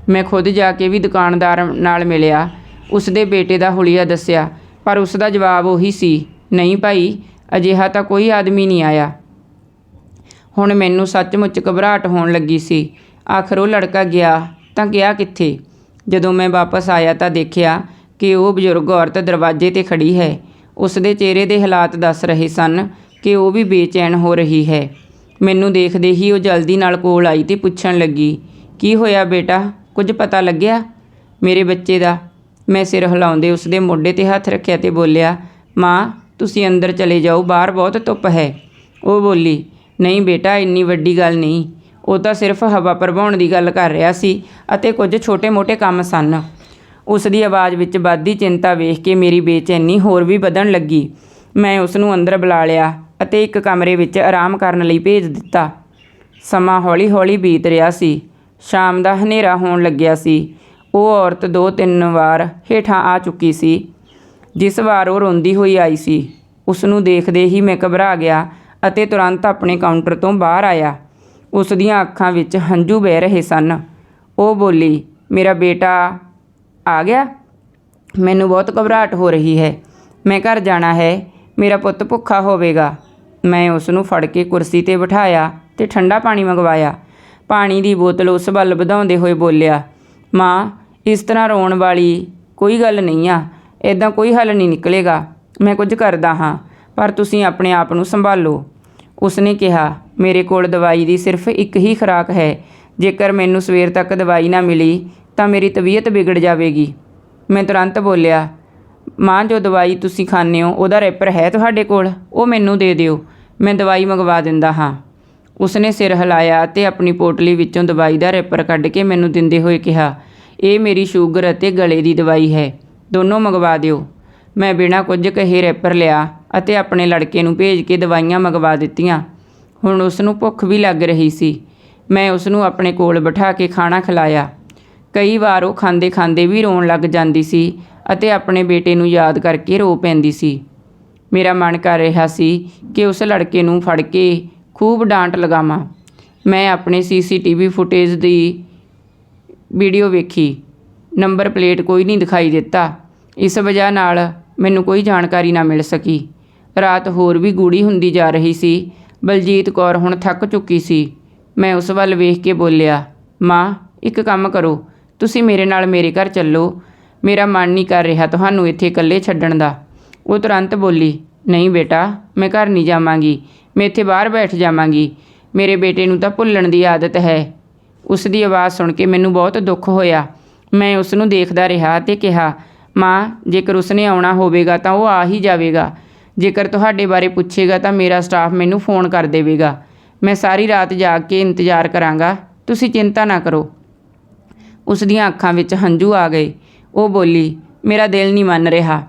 ਮੈਂ ਖੁਦ ਜਾ ਕੇ ਵੀ ਦੁਕਾਨਦਾਰ ਨਾਲ ਮਿਲਿਆ। ਉਸ ਦੇ ਬੇਟੇ ਦਾ ਹੁਲੀਆ ਦੱਸਿਆ, ਪਰ ਉਸ ਦਾ ਜਵਾਬ ਉਹੀ ਸੀ, ਨਹੀਂ ਭਾਈ, ਅਜਿਹਾ ਤਾਂ ਕੋਈ ਆਦਮੀ ਨਹੀਂ ਆਇਆ। ਹੁਣ ਮੈਨੂੰ ਸੱਚਮੁੱਚ ਘਬਰਾਹਟ ਹੋਣ ਲੱਗੀ ਸੀ। ਆਖਰ ਉਹ ਲੜਕਾ ਗਿਆ ਤਾਂ ਗਿਆ ਕਿੱਥੇ? ਜਦੋਂ ਮੈਂ ਵਾਪਸ ਆਇਆ ਤਾਂ ਦੇਖਿਆ ਕਿ ਉਹ ਬਜ਼ੁਰਗ ਔਰਤ ਦਰਵਾਜ਼ੇ ਤੇ ਖੜੀ ਹੈ। ਉਸ ਦੇ ਚਿਹਰੇ ਦੇ ਹਾਲਾਤ ਦੱਸ ਰਹੇ ਸਨ ਕਿ ਉਹ ਵੀ ਬੇਚੈਨ ਹੋ ਰਹੀ ਹੈ। ਮੈਨੂੰ ਦੇਖਦੇ ਹੀ ਉਹ ਜਲਦੀ ਨਾਲ ਕੋਲ ਆਈ ਤੇ ਪੁੱਛਣ ਲੱਗੀ, ਕੀ ਹੋਇਆ ਬੇਟਾ? ਕੁਝ ਪਤਾ ਲੱਗਿਆ? ਮੇਰੇ ਬੱਚੇ ਦਾ। ਮੈਂ ਸਿਰ ਹਿਲਾਉਂਦੇ ਉਸ ਦੇ ਮੋਢੇ 'ਤੇ ਹੱਥ ਰੱਖਿਆ ਤੇ ਬੋਲਿਆ, ਮਾਂ, ਤੁਸੀਂ ਅੰਦਰ ਚਲੇ ਜਾਓ, ਬਾਹਰ ਬਹੁਤ ਧੁੱਪ ਹੈ। ਉਹ ਬੋਲੀ, ਨਹੀਂ ਬੇਟਾ, ਇੰਨੀ ਵੱਡੀ ਗੱਲ ਨਹੀਂ। ਉਹ ਤਾਂ ਸਿਰਫ ਹਵਾ ਭਰਵਾਉਣ ਦੀ ਗੱਲ ਕਰ ਰਿਹਾ ਸੀ ਅਤੇ ਕੁਝ ਛੋਟੇ-ਮੋਟੇ ਕੰਮ ਸਨ। ਉਸ ਦੀ ਆਵਾਜ਼ ਵਿੱਚ ਵੱਧਦੀ ਚਿੰਤਾ ਵੇਖ ਕੇ ਮੇਰੀ ਬੇਚੈਨੀ ਹੋਰ ਵੀ ਵਧਣ ਲੱਗੀ। ਮੈਂ ਉਸ ਨੂੰ ਅੰਦਰ ਬੁਲਾ ਲਿਆ ਅਤੇ ਇੱਕ ਕਮਰੇ ਵਿੱਚ ਆਰਾਮ ਕਰਨ ਲਈ ਭੇਜ ਦਿੱਤਾ। ਸਮਾਂ ਹੌਲੀ-ਹੌਲੀ ਬੀਤ ਰਿਹਾ ਸੀ। ਸ਼ਾਮ ਦਾ ਹਨੇਰਾ ਹੋਣ ਲੱਗਿਆ ਸੀ। ਉਹ ਔਰਤ ਦੋ ਤਿੰਨ ਵਾਰ ਹੇਠਾਂ ਆ ਚੁੱਕੀ ਸੀ। ਜਿਸ ਵਾਰ ਉਹ ਰੋਂਦੀ ਹੋਈ ਆਈ ਸੀ ਉਸ ਨੂੰ ਦੇਖਦੇ ਹੀ ਮੈਂ ਘਬਰਾ ਗਿਆ ਅਤੇ ਤੁਰੰਤ ਆਪਣੇ ਕਾਊਂਟਰ ਤੋਂ ਬਾਹਰ ਆਇਆ। ਉਸ ਦੀਆਂ ਅੱਖਾਂ ਵਿੱਚ ਹੰਝੂ ਵਹਿ ਰਹੇ ਸਨ। ਉਹ ਬੋਲੀ, ਮੇਰਾ ਬੇਟਾ ਆ ਗਿਆ। ਮੈਨੂੰ ਬਹੁਤ ਘਬਰਾਹਟ ਹੋ ਰਹੀ ਹੈ। ਮੈਂ ਘਰ ਜਾਣਾ ਹੈ। ਮੇਰਾ ਪੁੱਤ ਭੁੱਖਾ ਹੋਵੇਗਾ। ਮੈਂ ਉਸ ਨੂੰ ਫੜ ਕੇ ਕੁਰਸੀ ਤੇ ਬਿਠਾਇਆ ਤੇ ਠੰਡਾ ਪਾਣੀ ਮੰਗਵਾਇਆ। ਪਾਣੀ ਦੀ ਬੋਤਲ ਉਸ ਵੱਲ ਵਧਾਉਂਦੇ ਹੋਏ ਬੋਲਿਆ, ਮਾਂ, ਇਸ ਤਰ੍ਹਾਂ ਰੋਣ ਵਾਲੀ ਕੋਈ ਗੱਲ ਨਹੀਂ ਆ। ਇਦਾਂ ਕੋਈ ਹੱਲ ਨਹੀਂ ਨਿਕਲੇਗਾ। ਮੈਂ ਕੁਝ ਕਰਦਾ ਹਾਂ, ਪਰ ਤੁਸੀਂ ਆਪਣੇ ਆਪ ਨੂੰ ਸੰਭਾਲੋ। ਉਸਨੇ ਕਿਹਾ, ਮੇਰੇ ਕੋਲ ਦਵਾਈ ਦੀ ਸਿਰਫ ਇੱਕ ਹੀ ਖੁਰਾਕ ਹੈ। ਜੇਕਰ ਮੈਨੂੰ ਸਵੇਰ ਤੱਕ ਦਵਾਈ ਨਾ ਮਿਲੀ ਤਾਂ ਮੇਰੀ ਤਬੀਅਤ ਵਿਗੜ ਜਾਵੇਗੀ। ਮੈਂ ਤੁਰੰਤ ਬੋਲਿਆ, ਮਾਂ, ਜੋ ਦਵਾਈ ਤੁਸੀਂ ਖਾਂਦੇ ਹੋ, ਉਹਦਾ ਰੈਪਰ ਹੈ ਤੁਹਾਡੇ ਕੋਲ? ਉਹ ਮੈਨੂੰ ਦੇ ਦਿਓ, ਮੈਂ ਦਵਾਈ ਮੰਗਵਾ ਦਿੰਦਾ ਹਾਂ। ਉਸਨੇ ਸਿਰ ਹਿਲਾਇਆ ਤੇ ਆਪਣੀ ਪੋਟਲੀ ਵਿੱਚੋਂ ਦਵਾਈ ਦਾ ਰੈਪਰ ਕੱਢ ਕੇ ਮੈਨੂੰ ਦਿੰਦੇ ਹੋਏ ਕਿਹਾ, ਇਹ ਮੇਰੀ ਸ਼ੂਗਰ ਅਤੇ ਗਲੇ ਦੀ ਦਵਾਈ ਹੈ, ਦੋਨੋਂ ਮੰਗਵਾ ਦਿਓ। ਮੈਂ ਬਿਨਾਂ ਕੁਝ ਕਹੇ ਰੈਪਰ ਲਿਆ ਅਤੇ ਆਪਣੇ ਲੜਕੇ ਨੂੰ ਭੇਜ ਕੇ ਦਵਾਈਆਂ ਮੰਗਵਾ ਦਿੱਤੀਆਂ। ਹੁਣ ਉਸ ਨੂੰ ਭੁੱਖ ਵੀ ਲੱਗ ਰਹੀ ਸੀ। ਮੈਂ ਉਸ ਨੂੰ ਆਪਣੇ ਕੋਲ ਬਿਠਾ ਕੇ ਖਾਣਾ ਖਿਲਾਇਆ। ਕਈ ਵਾਰ ਉਹ ਖਾਂਦੇ ਖਾਂਦੇ ਵੀ ਰੋਣ ਲੱਗ ਜਾਂਦੀ ਸੀ ਅਤੇ ਆਪਣੇ ਬੇਟੇ ਨੂੰ ਯਾਦ ਕਰਕੇ ਰੋ ਪੈਂਦੀ ਸੀ। ਮੇਰਾ ਮਨ ਕਰ ਰਿਹਾ ਸੀ ਕਿ ਉਸ ਲੜਕੇ ਨੂੰ ਫੜ ਕੇ ਖੂਬ ਡਾਂਟ ਲਗਾਵਾਂ। ਮੈਂ ਆਪਣੇ ਸੀਸੀਟੀਵੀ ਫੁਟੇਜ ਦੀ ਵੀਡੀਓ ਵੇਖੀ। ਨੰਬਰ ਪਲੇਟ ਕੋਈ ਨਹੀਂ ਦਿਖਾਈ ਦਿੱਤਾ। ਇਸ ਵਜ੍ਹਾ ਨਾਲ ਮੈਨੂੰ ਕੋਈ ਜਾਣਕਾਰੀ ਨਾ ਮਿਲ ਸਕੀ। ਰਾਤ ਹੋਰ ਵੀ ਗੂੜੀ ਹੁੰਦੀ ਜਾ ਰਹੀ ਸੀ। ਬਲਜੀਤ ਕੌਰ ਹੁਣ ਥੱਕ ਚੁੱਕੀ ਸੀ। ਮੈਂ ਉਸ ਵੱਲ ਵੇਖ ਕੇ ਬੋਲਿਆ, ਮਾਂ, ਇੱਕ ਕੰਮ ਕਰੋ। ਤੁਸੀਂ ਮੇਰੇ ਨਾਲ ਮੇਰੇ ਘਰ ਚੱਲੋ। ਮੇਰਾ ਮਨ ਨਹੀਂ ਕਰ ਰਿਹਾ ਤੁਹਾਨੂੰ ਇੱਥੇ ਇਕੱਲੇ ਛੱਡਣ ਦਾ। ਉਹ ਤੁਰੰਤ ਬੋਲੀ, ਨਹੀਂ ਬੇਟਾ, ਮੈਂ ਘਰ ਨਹੀਂ ਜਾਵਾਂਗੀ। ਮੈਂ ਇੱਥੇ ਬਾਹਰ ਬੈਠ ਜਾਵਾਂਗੀ। ਮੇਰੇ ਬੇਟੇ ਨੂੰ ਤਾਂ ਭੁੱਲਣ ਦੀ ਆਦਤ ਹੈ। ਉਸ ਦੀ ਆਵਾਜ਼ ਸੁਣ ਕੇ ਮੈਨੂੰ ਬਹੁਤ ਦੁੱਖ ਹੋਇਆ। ਮੈਂ ਉਸ ਨੂੰ ਦੇਖਦਾ ਰਿਹਾ ਤੇ ਕਿਹਾ, ਮਾਂ, ਜੇਕਰ ਉਸਨੇ ਆਉਣਾ ਹੋਵੇਗਾ ਤਾਂ ਉਹ ਆ ਹੀ ਜਾਵੇਗਾ। ਜੇਕਰ ਤੁਹਾਡੇ ਬਾਰੇ ਪੁੱਛੇਗਾ ਤਾਂ ਮੇਰਾ ਸਟਾਫ ਮੈਨੂੰ ਫੋਨ ਕਰ ਦੇਵੇਗਾ। ਮੈਂ ਸਾਰੀ ਰਾਤ ਜਾਗ ਕੇ ਇੰਤਜ਼ਾਰ ਕਰਾਂਗਾ। ਤੁਸੀਂ ਚਿੰਤਾ ਨਾ ਕਰੋ। ਉਸ ਦੀਆਂ ਅੱਖਾਂ ਵਿੱਚ ਹੰਝੂ ਆ ਗਏ। ਉਹ ਬੋਲੀ, ਮੇਰਾ ਦਿਲ ਨਹੀਂ ਮੰਨ ਰਿਹਾ।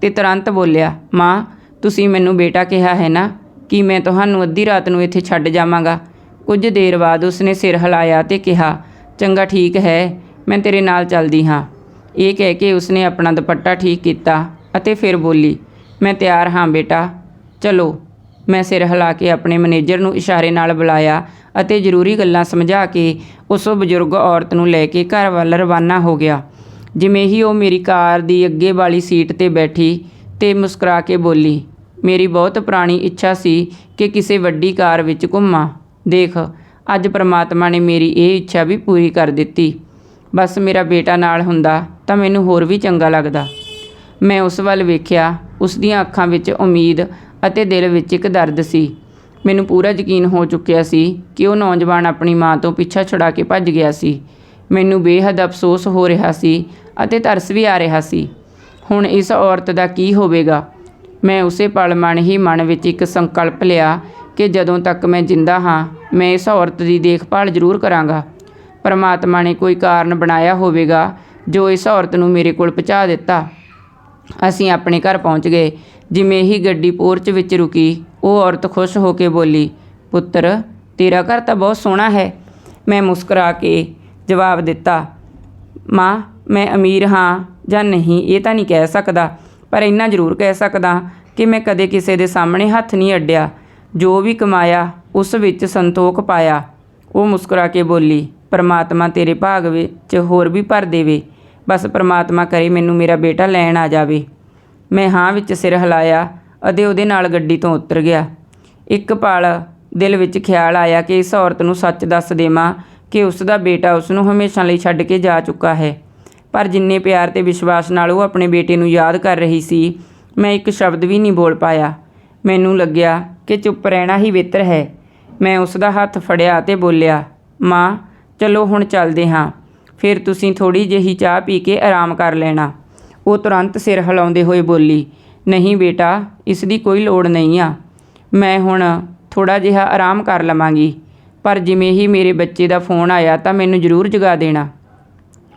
ਤੇ ਤੁਰੰਤ ਬੋਲਿਆ, ਮਾਂ, ਤੁਸੀਂ ਮੈਨੂੰ ਬੇਟਾ ਕਿਹਾ ਹੈ ਨਾ ਕਿ ਮੈਂ ਤੁਹਾਨੂੰ ਅੱਧੀ ਰਾਤ ਨੂੰ ਇੱਥੇ ਛੱਡ ਜਾਵਾਂਗਾ। ਕੁਝ ਦੇਰ ਬਾਅਦ ਉਸਨੇ ਸਿਰ ਹਿਲਾਇਆ ਤੇ ਕਿਹਾ, ਚੰਗਾ, ਠੀਕ ਹੈ, ਮੈਂ ਤੇਰੇ ਨਾਲ ਚੱਲਦੀ ਹਾਂ। ਇਹ ਕਹਿ ਕੇ ਉਸਨੇ ਆਪਣਾ ਦੁਪੱਟਾ ਠੀਕ ਕੀਤਾ ਅਤੇ ਫਿਰ ਬੋਲੀ, ਮੈਂ ਤਿਆਰ ਹਾਂ ਬੇਟਾ, ਚਲੋ। ਮੈਂ ਸਿਰ ਹਿਲਾ ਕੇ ਆਪਣੇ ਮੈਨੇਜਰ ਨੂੰ ਇਸ਼ਾਰੇ ਨਾਲ ਬੁਲਾਇਆ ਅਤੇ ਜ਼ਰੂਰੀ ਗੱਲਾਂ ਸਮਝਾ ਕੇ ਉਸ ਬਜ਼ੁਰਗ ਔਰਤ ਨੂੰ ਲੈ ਕੇ ਘਰ ਵੱਲ ਰਵਾਨਾ ਹੋ ਗਿਆ। ਜਿਵੇਂ ਹੀ ਉਹ ਮੇਰੀ ਕਾਰ ਦੀ ਅੱਗੇ ਵਾਲੀ ਸੀਟ ਤੇ ਬੈਠੀ ਤੇ ਮੁਸਕਰਾ ਕੇ ਬੋਲੀ, ਮੇਰੀ ਬਹੁਤ ਪੁਰਾਣੀ ਇੱਛਾ ਸੀ ਕਿ ਕਿਸੇ ਵੱਡੀ ਕਾਰ ਵਿੱਚ ਘੁੰਮਾਂ। ਦੇਖ, ਅੱਜ ਪ੍ਰਮਾਤਮਾ ਨੇ ਮੇਰੀ ਇਹ ਇੱਛਾ ਵੀ ਪੂਰੀ ਕਰ ਦਿੱਤੀ। ਬਸ ਮੇਰਾ ਬੇਟਾ ਨਾਲ ਹੁੰਦਾ ਤਾਂ ਮੈਨੂੰ ਹੋਰ ਵੀ ਚੰਗਾ ਲੱਗਦਾ। ਮੈਂ ਉਸ ਵੱਲ ਵੇਖਿਆ, ਉਸ ਦੀਆਂ ਅੱਖਾਂ ਵਿੱਚ ਉਮੀਦ ਅਤੇ ਦਿਲ ਵਿੱਚ ਇੱਕ ਦਰਦ ਸੀ। ਮੈਨੂੰ ਪੂਰਾ ਯਕੀਨ ਹੋ ਚੁੱਕਿਆ ਸੀ ਕਿ ਉਹ ਨੌਜਵਾਨ ਆਪਣੀ ਮਾਂ ਤੋਂ ਪਿੱਛਾ ਛੁਡਾ ਕੇ ਭੱਜ ਗਿਆ ਸੀ। ਮੈਨੂੰ ਬੇਹੱਦ ਅਫਸੋਸ ਹੋ ਰਿਹਾ ਸੀ ਅਤੇ ਤਰਸ ਵੀ ਆ ਰਿਹਾ ਸੀ। ਹੁਣ ਇਸ ਔਰਤ ਦਾ ਕੀ ਹੋਵੇਗਾ? ਮੈਂ ਉਸੇ ਪਲ ਮਨ ਹੀ ਮਨ ਵਿੱਚ ਇੱਕ ਸੰਕਲਪ ਲਿਆ ਕਿ ਜਦੋਂ ਤੱਕ ਮੈਂ ਜਿੰਦਾ ਹਾਂ, ਮੈਂ ਇਸ ਔਰਤ ਦੀ ਦੇਖਭਾਲ ਜ਼ਰੂਰ ਕਰਾਂਗਾ। ਪਰਮਾਤਮਾ ਨੇ ਕੋਈ ਕਾਰਨ ਬਣਾਇਆ ਹੋਵੇਗਾ ਜੋ ਇਸ ਔਰਤ ਨੂੰ ਮੇਰੇ ਕੋਲ ਪਹੁੰਚਾ ਦਿੱਤਾ। ਅਸੀਂ ਆਪਣੇ ਘਰ ਪਹੁੰਚ ਗਏ ਜਿਵੇਂ ਹੀ ਗੱਡੀ ਪੋਰਚ ਵਿੱਚ ਰੁਕੀ, ਉਹ ਔਰਤ ਖੁਸ਼ ਹੋ ਕੇ ਬੋਲੀ, ਪੁੱਤਰ, ਤੇਰਾ ਘਰ ਤਾਂ ਬਹੁਤ ਸੋਹਣਾ ਹੈ। ਮੈਂ ਮੁਸਕਰਾ ਕੇ ਜਵਾਬ ਦਿੱਤਾ, ਮਾਂ, ਮੈਂ ਅਮੀਰ ਹਾਂ ਜਾਂ ਨਹੀਂ, ਇਹ ਤਾਂ ਨਹੀਂ ਕਹਿ ਸਕਦਾ, ਪਰ ਇੰਨਾ ਜ਼ਰੂਰ ਕਹਿ ਸਕਦਾ ਕਿ ਮੈਂ ਕਦੇ ਕਿਸੇ ਦੇ ਸਾਹਮਣੇ ਹੱਥ ਨਹੀਂ ਅੱਡਿਆ। ਜੋ ਵੀ ਕਮਾਇਆ, ਉਸ ਵਿੱਚ ਸੰਤੋਖ ਪਾਇਆ। ਉਹ ਮੁਸਕਰਾ ਕੇ ਬੋਲੀ, ਪਰਮਾਤਮਾ ਤੇਰੇ ਭਾਗ ਵਿੱਚ ਹੋਰ ਵੀ ਭਰ ਦੇਵੇ। ਬਸ ਪਰਮਾਤਮਾ ਕਰੇ ਮੈਨੂੰ ਮੇਰਾ ਬੇਟਾ ਲੈਣ ਆ ਜਾਵੇ। ਮੈਂ ਹਾਂ ਵਿੱਚ ਸਿਰ ਹਿਲਾਇਆ ਅਤੇ ਉਹਦੇ ਨਾਲ ਗੱਡੀ ਤੋਂ ਉਤਰ ਗਿਆ। ਇੱਕ ਪਲ ਦਿਲ ਵਿੱਚ ਖਿਆਲ ਆਇਆ ਕਿ ਇਸ ਔਰਤ ਨੂੰ ਸੱਚ ਦੱਸ ਦੇਵਾਂ ਕਿ ਉਸ ਦਾ ਬੇਟਾ ਉਸ ਨੂੰ ਹਮੇਸ਼ਾ ਲਈ ਛੱਡ ਕੇ ਜਾ ਚੁੱਕਾ ਹੈ। ਪਰ ਜਿੰਨੇ ਪਿਆਰ ਤੇ ਵਿਸ਼ਵਾਸ ਨਾਲ ਉਹ ਆਪਣੇ ਬੇਟੇ ਨੂੰ ਯਾਦ ਕਰ ਰਹੀ ਸੀ, ਮੈਂ ਇੱਕ ਸ਼ਬਦ ਵੀ ਨਹੀਂ ਬੋਲ ਪਾਇਆ। ਮੈਨੂੰ ਲੱਗਿਆ ਕਿ ਚੁੱਪ ਰਹਿਣਾ ਹੀ ਬਿਹਤਰ ਹੈ। ਮੈਂ ਉਸ ਦਾ ਹੱਥ ਫੜਿਆ ਤੇ ਬੋਲਿਆ, ਮਾਂ, ਚਲੋ ਹੁਣ ਚੱਲਦੇ ਹਾਂ। ਫਿਰ ਤੁਸੀਂ ਥੋੜੀ ਜਿਹੀ ਚਾਹ ਪੀ ਕੇ ਆਰਾਮ ਕਰ ਲੈਣਾ। ਉਹ ਤੁਰੰਤ ਸਿਰ ਹਿਲਾਉਂਦੇ ਹੋਏ ਬੋਲੀ, ਨਹੀਂ ਬੇਟਾ, ਇਸ ਦੀ ਕੋਈ ਲੋੜ ਨਹੀਂ ਆ। ਮੈਂ ਹੁਣ ਥੋੜਾ ਜਿਹਾ ਆਰਾਮ ਕਰ ਲਵਾਂਗੀ, ਪਰ ਜਿਵੇਂ ਹੀ ਮੇਰੇ ਬੱਚੇ ਦਾ ਫੋਨ ਆਇਆ ਤਾਂ ਮੈਨੂੰ ਜ਼ਰੂਰ ਜਗਾ ਦੇਣਾ।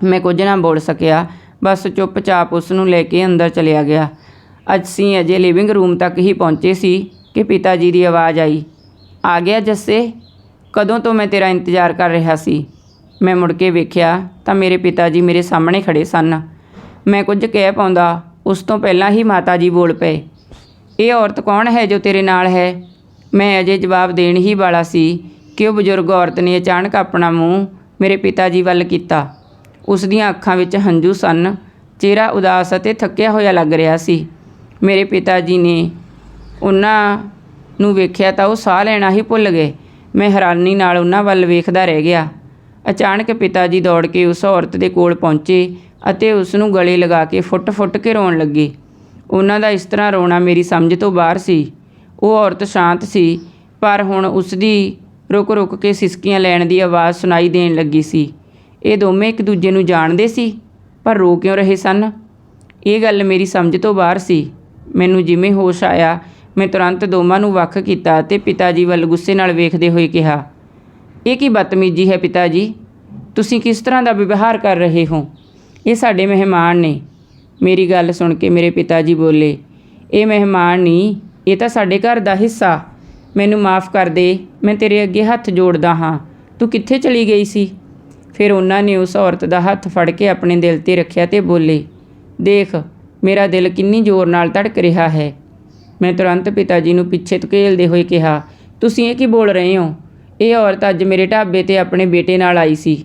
ਮੈਂ ਕੁਝ ਨਾ ਬੋਲ ਸਕਿਆ, ਬਸ ਚੁੱਪਚਾਪ ਉਸ ਨੂੰ ਲੈ ਕੇ ਅੰਦਰ ਚਲਿਆ ਗਿਆ। ਅਸੀਂ ਅਜੇ ਲਿਵਿੰਗ ਰੂਮ ਤੱਕ ਹੀ ਪਹੁੰਚੇ ਸੀ ਕਿ ਪਿਤਾ ਜੀ ਦੀ ਆਵਾਜ਼ ਆਈ, ਆ ਗਿਆ ਜੱਸੇ, ਕਦੋਂ ਤੋਂ ਮੈਂ ਤੇਰਾ ਇੰਤਜ਼ਾਰ ਕਰ ਰਿਹਾ ਸੀ? ਮੈਂ ਮੁੜ ਕੇ ਵੇਖਿਆ ਤਾਂ ਮੇਰੇ ਪਿਤਾ ਜੀ ਮੇਰੇ ਸਾਹਮਣੇ ਖੜੇ ਸਨ। ਮੈਂ ਕੁਝ ਕਹਿ ਪਾਉਂਦਾ, ਉਸ ਤੋਂ ਪਹਿਲਾਂ ਹੀ ਮਾਤਾ ਜੀ ਬੋਲ ਪਏ। ਇਹ ਔਰਤ ਕੌਣ ਹੈ ਜੋ ਤੇਰੇ ਨਾਲ ਹੈ? ਮੈਂ ਅਜੇ ਜਵਾਬ ਦੇਣ ਹੀ ਵਾਲਾ ਸੀ ਕਿ ਉਹ ਬਜ਼ੁਰਗ ਔਰਤ ਨੇ ਅਚਾਨਕ ਆਪਣਾ ਮੂੰਹ ਮੇਰੇ ਪਿਤਾ ਜੀ ਵੱਲ ਕੀਤਾ। ਉਸ ਦੀਆਂ ਅੱਖਾਂ ਵਿੱਚ ਹੰਝੂ ਸਨ, ਚਿਹਰਾ ਉਦਾਸ ਅਤੇ ਥੱਕਿਆ ਹੋਇਆ ਲੱਗ ਰਿਹਾ ਸੀ। ਮੇਰੇ ਪਿਤਾ ਜੀ ਨੇ ਉਹਨਾਂ ਨੂੰ ਵੇਖਿਆ ਤਾਂ ਉਹ ਸਾਹ ਲੈਣਾ ਹੀ ਭੁੱਲ ਗਏ। ਮੈਂ ਹੈਰਾਨੀ ਨਾਲ ਉਹਨਾਂ ਵੱਲ ਵੇਖਦਾ ਰਹਿ ਗਿਆ। ਅਚਾਨਕ ਪਿਤਾ ਜੀ ਦੌੜ ਕੇ ਉਸ ਔਰਤ ਦੇ ਕੋਲ ਪਹੁੰਚੇ ਅਤੇ ਉਸ ਨੂੰ ਗਲੇ ਲਗਾ ਕੇ ਫੁੱਟ-ਫੁੱਟ ਕੇ ਰੋਣ ਲੱਗੇ। ਉਹਨਾਂ ਦਾ ਇਸ ਤਰ੍ਹਾਂ ਰੋਣਾ ਮੇਰੀ ਸਮਝ ਤੋਂ ਬਾਹਰ ਸੀ। ਉਹ ਔਰਤ ਸ਼ਾਂਤ ਸੀ, ਪਰ ਹੁਣ ਉਸ ਦੀ ਰੁਕ-ਰੁਕ ਕੇ ਸਿਸਕੀਆਂ ਲੈਣ ਦੀ ਆਵਾਜ਼ ਸੁਣਾਈ ਦੇਣ ਲੱਗੀ ਸੀ। ਇਹ ਦੋਵੇਂ ਇੱਕ ਦੂਜੇ ਨੂੰ ਜਾਣਦੇ ਸੀ, ਪਰ ਰੋ ਕਿਉਂ ਰਹੇ ਸਨ? ਇਹ ਗੱਲ ਮੇਰੀ ਸਮਝ ਤੋਂ ਬਾਹਰ ਸੀ। ਮੈਨੂੰ ਜਿਵੇਂ ਹੋਸ਼ ਆਇਆ, ਮੈਂ ਤੁਰੰਤ ਦੋਵਾਂ ਨੂੰ ਵੱਖ ਕੀਤਾ ਅਤੇ ਪਿਤਾ ਜੀ ਵੱਲ ਗੁੱਸੇ ਨਾਲ ਵੇਖਦੇ ਹੋਏ ਕਿਹਾ, ਇਹ ਕੀ ਬਦਤਮੀਜੀ ਹੈ ਪਿਤਾ ਜੀ ਤੁਸੀਂ ਕਿਸ ਤਰ੍ਹਾਂ ਦਾ ਵਿਵਹਾਰ ਕਰ ਰਹੇ ਹੋ? ਇਹ ਸਾਡੇ ਮਹਿਮਾਨ ਨੇ। ਮੇਰੀ ਗੱਲ ਸੁਣ ਕੇ ਮੇਰੇ ਪਿਤਾ ਜੀ ਬੋਲੇ, ਇਹ ਮਹਿਮਾਨ ਨਹੀਂ ਇਹ ਤਾਂ ਸਾਡੇ ਘਰ ਦਾ ਹਿੱਸਾ। ਮੈਨੂੰ ਮਾਫ ਕਰ ਦੇ, ਮੈਂ ਤੇਰੇ ਅੱਗੇ ਹੱਥ ਜੋੜਦਾ ਹਾਂ। ਤੂੰ ਕਿੱਥੇ ਚਲੀ ਗਈ ਸੀ? ਫਿਰ ਉਹਨਾਂ ਨੇ ਉਸ ਔਰਤ ਦਾ ਹੱਥ ਫੜ ਕੇ ਆਪਣੇ ਦਿਲ ਤੇ ਰੱਖਿਆ ਤੇ ਬੋਲੇ, ਦੇਖ, ਮੇਰਾ ਦਿਲ ਕਿੰਨੀ ਜ਼ੋਰ ਨਾਲ ਧੜਕ ਰਿਹਾ ਹੈ। ਮੈਂ ਤੁਰੰਤ ਪਿਤਾ ਜੀ ਨੂੰ ਪਿੱਛੇ ਧਕੇਲਦੇ ਹੋਏ ਕਿਹਾ, ਤੁਸੀਂ ਇਹ ਕੀ ਬੋਲ ਰਹੇ ਹੋ? ਇਹ ਔਰਤ ਅੱਜ ਮੇਰੇ ਢਾਬੇ ਤੇ ਆਪਣੇ ਬੇਟੇ ਨਾਲ ਆਈ ਸੀ।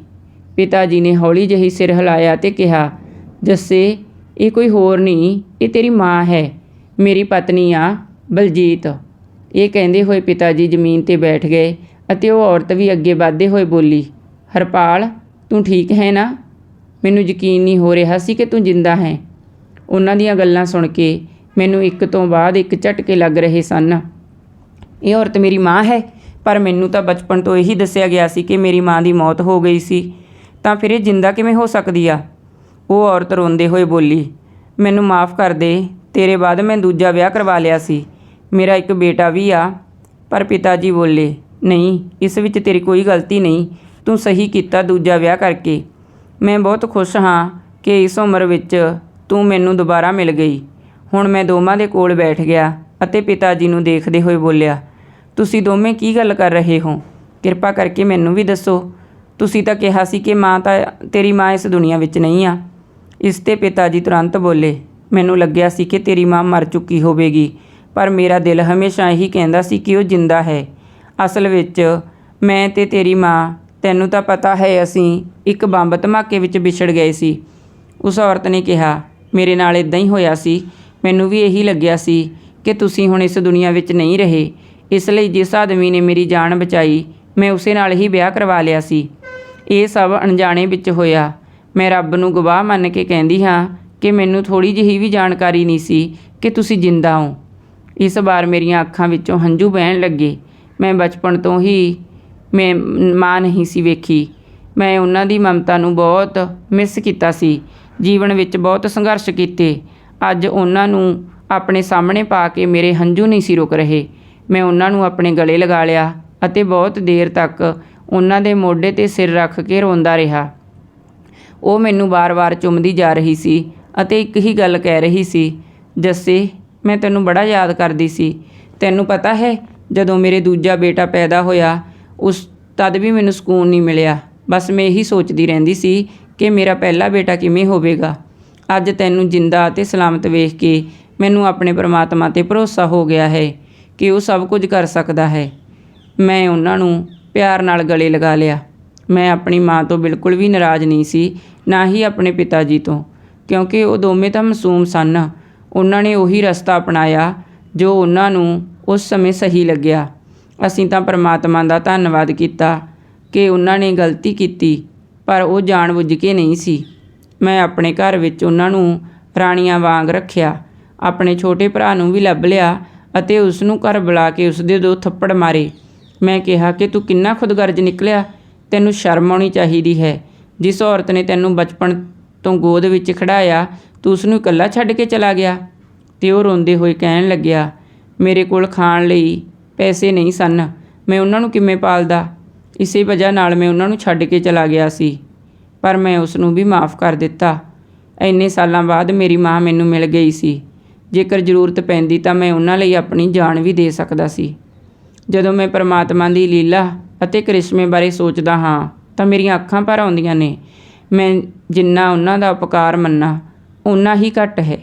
ਪਿਤਾ ਜੀ ਨੇ ਹੌਲੀ ਜਿਹੀ ਸਿਰ ਹਿਲਾਇਆ ਤੇ ਕਿਹਾ, ਜੱਸੇ, ਇਹ ਕੋਈ ਹੋਰ ਨਹੀਂ, ਇਹ ਤੇਰੀ ਮਾਂ ਹੈ, ਮੇਰੀ ਪਤਨੀ ਆ, ਬਲਜੀਤ। ਇਹ ਕਹਿੰਦੇ ਹੋਏ ਪਿਤਾ ਜੀ ਜ਼ਮੀਨ ਤੇ ਬੈਠ ਗਏ ਅਤੇ ਉਹ ਔਰਤ ਵੀ ਅੱਗੇ ਵਧਦੇ ਹੋਏ ਬੋਲੀ, ਹਰਪਾਲ, ਤੂੰ ਠੀਕ ਹੈ ਨਾ? ਮੈਨੂੰ ਯਕੀਨ ਨਹੀਂ ਹੋ ਰਿਹਾ ਸੀ ਕਿ ਤੂੰ ਜਿੰਦਾ ਹੈ। ਉਹਨਾਂ ਦੀਆਂ ਗੱਲਾਂ ਸੁਣ ਕੇ ਮੈਨੂੰ ਇੱਕ ਤੋਂ ਬਾਅਦ ਇੱਕ ਝਟਕੇ ਲੱਗ ਰਹੇ ਸਨ। ਇਹ ਔਰਤ ਮੇਰੀ ਮਾਂ ਹੈ, ਪਰ ਮੈਨੂੰ ਤਾਂ ਬਚਪਨ ਤੋਂ ਇਹੀ ਦੱਸਿਆ ਗਿਆ ਸੀ ਕਿ ਮੇਰੀ ਮਾਂ ਦੀ ਮੌਤ ਹੋ ਗਈ ਸੀ। ਤਾਂ ਫਿਰ ਇਹ ਜਿੰਦਾ ਕਿਵੇਂ ਹੋ ਸਕਦੀ ਆ? ਉਹ ਔਰਤ ਰੋਂਦੇ ਹੋਏ ਬੋਲੀ, ਮੈਨੂੰ ਮਾਫ ਕਰ ਦੇ, ਤੇਰੇ ਬਾਅਦ ਮੈਂ ਦੂਜਾ ਵਿਆਹ ਕਰਵਾ ਲਿਆ ਸੀ। ਮੇਰਾ ਇੱਕ ਬੇਟਾ ਵੀ ਆ। ਪਰ ਪਿਤਾ ਜੀ ਬੋਲੇ, ਨਹੀਂ, ਇਸ ਵਿੱਚ ਤੇਰੀ ਕੋਈ ਗਲਤੀ ਨਹੀਂ। ਤੂੰ ਸਹੀ ਕੀਤਾ ਦੂਜਾ ਵਿਆਹ ਕਰਕੇ। ਮੈਂ ਬਹੁਤ ਖੁਸ਼ ਹਾਂ ਕਿ ਇਸ ਉਮਰ ਵਿੱਚ ਤੂੰ ਮੈਨੂੰ ਦੁਬਾਰਾ ਮਿਲ ਗਈ। ਹੁਣ ਮੈਂ ਦੋਵਾਂ ਦੇ ਕੋਲ ਬੈਠ ਗਿਆ ਅਤੇ ਪਿਤਾ ਜੀ ਨੂੰ ਦੇਖਦੇ ਹੋਏ ਬੋਲਿਆ, ਤੁਸੀਂ ਦੋਵੇਂ ਕੀ ਗੱਲ ਕਰ ਰਹੇ ਹੋ? ਕਿਰਪਾ ਕਰਕੇ ਮੈਨੂੰ ਵੀ ਦੱਸੋ। ਤੁਸੀਂ ਤਾਂ ਕਿਹਾ ਸੀ ਕਿ ਮਾਂ ਤਾਂ ਤੇਰੀ ਮਾਂ ਇਸ ਦੁਨੀਆ ਵਿੱਚ ਨਹੀਂ ਆ। ਇਸ ਤੇ ਪਿਤਾ ਜੀ ਤੁਰੰਤ ਬੋਲੇ, ਮੈਨੂੰ ਲੱਗਿਆ ਸੀ ਕਿ ਤੇਰੀ ਮਾਂ ਮਰ ਚੁੱਕੀ ਹੋਵੇਗੀ, ਪਰ ਮੇਰਾ ਦਿਲ ਹਮੇਸ਼ਾ ਇਹੀ ਕਹਿੰਦਾ ਸੀ ਕਿ ਉਹ ਜਿੰਦਾ ਹੈ। ਅਸਲ ਵਿੱਚ ਮੈਂ ਤੇ ਤੇਰੀ ਮਾਂ, ਤੈਨੂੰ ਤਾਂ ਪਤਾ ਹੈ ਅਸੀਂ ਇੱਕ ਬੰਬ ਧਮਾਕੇ ਵਿੱਚ ਵਿਛੜ ਗਏ ਸੀ। ਉਸ ਔਰਤ ਨੇ ਕਿਹਾ, ਮੇਰੇ ਨਾਲ ਇਦਾਂ ਹੀ ਹੋਇਆ ਸੀ। ਮੈਨੂੰ ਵੀ ਇਹੀ ਲੱਗਿਆ ਸੀ ਕਿ ਤੁਸੀਂ ਹੁਣ ਇਸ ਦੁਨੀਆ ਵਿੱਚ ਨਹੀਂ ਰਹੇ। ਇਸ ਲਈ ਜਿਸ ਆਦਮੀ ਨੇ ਮੇਰੀ ਜਾਨ ਬਚਾਈ, ਮੈਂ ਉਸੇ ਨਾਲ ਹੀ ਵਿਆਹ ਕਰਵਾ ਲਿਆ ਸੀ। ਇਹ ਸਭ ਅਣਜਾਣੇ ਵਿੱਚ ਹੋਇਆ। ਮੈਂ ਰੱਬ ਨੂੰ ਗਵਾਹ ਮੰਨ ਕੇ ਕਹਿੰਦੀ ਹਾਂ ਕਿ ਮੈਨੂੰ ਥੋੜੀ ਜਿਹੀ ਵੀ ਜਾਣਕਾਰੀ ਨਹੀਂ ਸੀ ਕਿ ਤੁਸੀਂ ਜਿੰਦਾ ਹੋ। ਇਸ ਵਾਰ ਮੇਰੀਆਂ ਅੱਖਾਂ ਵਿੱਚੋਂ ਹੰਝੂ ਵਹਿਣ ਲੱਗੇ। ਮੈਂ ਬਚਪਨ ਤੋਂ ਹੀ ਮੈਂ ਮਾਂ ਨਹੀਂ ਸੀ ਵੇਖੀ। ਮੈਂ ਉਹਨਾਂ ਦੀ ਮਮਤਾ ਨੂੰ ਬਹੁਤ ਮਿਸ ਕੀਤਾ ਸੀ। ਜੀਵਨ ਵਿੱਚ ਬਹੁਤ ਸੰਘਰਸ਼ ਕੀਤੇ। ਅੱਜ ਉਹਨਾਂ ਨੂੰ ਆਪਣੇ ਸਾਹਮਣੇ ਪਾ ਕੇ ਮੇਰੇ ਹੰਝੂ ਨਹੀਂ ਸੀ ਰੁਕ ਰਹੇ। ਮੈਂ ਉਹਨਾਂ ਨੂੰ ਆਪਣੇ ਗਲੇ ਲਗਾ ਲਿਆ ਅਤੇ ਬਹੁਤ ਦੇਰ ਤੱਕ ਉਹਨਾਂ ਦੇ ਮੋਢੇ ਤੇ ਸਿਰ ਰੱਖ ਕੇ ਰੋਂਦਾ ਰਿਹਾ। ਉਹ ਮੈਨੂੰ ਵਾਰ-ਵਾਰ ਚੁੰਮਦੀ ਜਾ ਰਹੀ ਸੀ ਅਤੇ ਇੱਕ ਹੀ ਗੱਲ ਕਹਿ ਰਹੀ ਸੀ, ਜੱਸੇ, ਮੈਂ ਤੈਨੂੰ ਬੜਾ ਯਾਦ ਕਰਦੀ ਸੀ। ਤੈਨੂੰ ਪਤਾ ਹੈ, ਜਦੋਂ ਮੇਰੇ ਦੂਜਾ ਬੇਟਾ ਪੈਦਾ ਹੋਇਆ, ਉਸ ਤਦ ਵੀ ਮੈਨੂੰ ਸਕੂਨ ਨਹੀਂ ਮਿਲਿਆ। ਬਸ ਮੈਂ ਇਹੀ ਸੋਚਦੀ ਰਹਿੰਦੀ ਸੀ ਕਿ ਮੇਰਾ ਪਹਿਲਾ ਬੇਟਾ ਕਿਵੇਂ ਹੋਵੇਗਾ। ਅੱਜ ਤੈਨੂੰ ਜਿੰਦਾ ਅਤੇ ਸਲਾਮਤ ਵੇਖ ਕੇ ਮੈਨੂੰ ਆਪਣੇ ਪਰਮਾਤਮਾ ਤੇ ਭਰੋਸਾ ਹੋ ਗਿਆ ਹੈ ਕਿ ਉਹ ਸਭ ਕੁਝ ਕਰ ਸਕਦਾ ਹੈ। ਮੈਂ ਉਹਨਾਂ ਨੂੰ ਪਿਆਰ ਨਾਲ ਗਲੇ ਲਗਾ ਲਿਆ। ਮੈਂ ਆਪਣੀ ਮਾਂ ਤੋਂ ਬਿਲਕੁਲ ਵੀ ਨਾਰਾਜ਼ ਨਹੀਂ ਸੀ, ਨਾ ਹੀ ਆਪਣੇ ਪਿਤਾ ਜੀ ਤੋਂ, ਕਿਉਂਕਿ ਉਹ ਦੋਵੇਂ ਤਾਂ ਮਾਸੂਮ ਸਨ। ਉਹਨਾਂ ਨੇ ਉਹੀ ਰਸਤਾ ਅਪਣਾਇਆ ਜੋ ਉਹਨਾਂ ਨੂੰ ਉਸ ਸਮੇਂ ਸਹੀ ਲੱਗਿਆ। ਅਸੀਂ ਤਾਂ ਪਰਮਾਤਮਾ ਦਾ ਧੰਨਵਾਦ ਕੀਤਾ ਕਿ ਉਹਨਾਂ ਨੇ ਗਲਤੀ ਕੀਤੀ, ਪਰ ਉਹ ਜਾਣਬੁੱਝ ਕੇ ਨਹੀਂ ਸੀ। ਮੈਂ ਆਪਣੇ ਘਰ ਵਿੱਚ ਉਹਨਾਂ ਨੂੰ ਰਾਣੀਆਂ ਵਾਂਗ ਰੱਖਿਆ, ਆਪਣੇ ਛੋਟੇ ਭਰਾ ਨੂੰ ਵੀ ਲੱਭ ਲਿਆ ਅਤੇ ਉਸ ਨੂੰ ਘਰ ਬੁਲਾ ਕੇ ਉਸ ਦੇ ਦੋ ਥੱਪੜ ਮਾਰੇ। ਮੈਂ ਕਿਹਾ ਕਿ ਤੂੰ ਕਿੰਨਾ ਖੁਦਗਰਜ਼ ਨਿਕਲਿਆ? ਤੈਨੂੰ ਸ਼ਰਮ ਆਉਣੀ ਚਾਹੀਦੀ ਹੈ। ਜਿਸ ਔਰਤ ਨੇ ਤੈਨੂੰ ਬਚਪਨ ਤੋਂ ਗੋਦ ਵਿੱਚ ਖੜਾਇਆ, ਤੂੰ ਉਸ ਨੂੰ ਇਕੱਲਾ ਛੱਡ ਕੇ ਚਲਾ ਗਿਆ। ਤੇ ਉਹ ਰੋਂਦੇ ਹੋਏ ਕਹਿਣ ਲੱਗਿਆ, ਮੇਰੇ ਕੋਲ ਖਾਣ ਲਈ ਪੈਸੇ ਨਹੀਂ ਸਨ। ਮੈਂ ਉਹਨਾਂ ਨੂੰ ਕਿਵੇਂ ਪਾਲਦਾ? ਇਸੇ ਵਜ੍ਹਾ ਨਾਲ ਮੈਂ ਉਹਨਾਂ ਨੂੰ ਛੱਡ ਕੇ ਚਲਾ ਗਿਆ ਸੀ। ਪਰ ਮੈਂ ਉਸ ਨੂੰ ਵੀ ਮਾਫ ਕਰ ਦਿੱਤਾ। ਇੰਨੇ ਸਾਲਾਂ ਬਾਅਦ ਮੇਰੀ ਮਾਂ ਮੈਨੂੰ ਮਿਲ ਗਈ ਸੀ। ਜੇਕਰ ਜ਼ਰੂਰਤ ਪੈਂਦੀ ਤਾਂ ਮੈਂ ਉਹਨਾਂ ਲਈ ਆਪਣੀ ਜਾਨ ਵੀ ਦੇ ਸਕਦਾ ਸੀ। ਜਦੋਂ ਮੈਂ ਪਰਮਾਤਮਾ ਦੀ ਲੀਲਾ ਅਤੇ ਕਰਿਸ਼ਮੇ ਬਾਰੇ ਸੋਚਦਾ ਹਾਂ, ਤਾਂ ਮੇਰੀਆਂ ਅੱਖਾਂ ਭਰ ਆਉਂਦੀਆਂ ਨੇ। ਮੈਂ ਜਿੰਨਾ ਉਹਨਾਂ ਦਾ ਉਪਕਾਰ ਮੰਨਾ, ਓਨਾ ਹੀ ਘੱਟ ਹੈ।